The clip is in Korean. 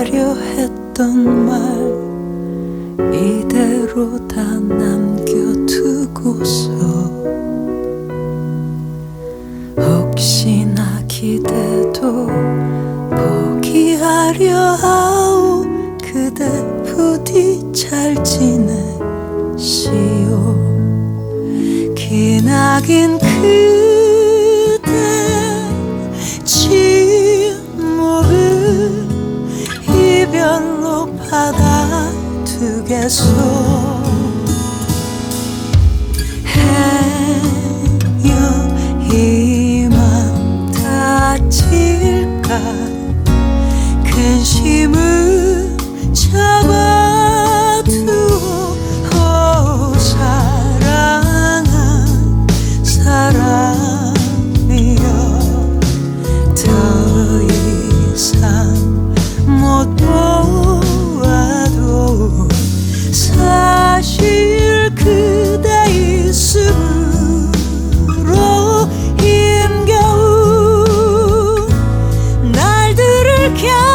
하려 했던 말 이대로 다 남겨두고서 혹시나 기대도 포기하려 하오 그대 부디 잘 지내시오. 기나긴 그 Yeah.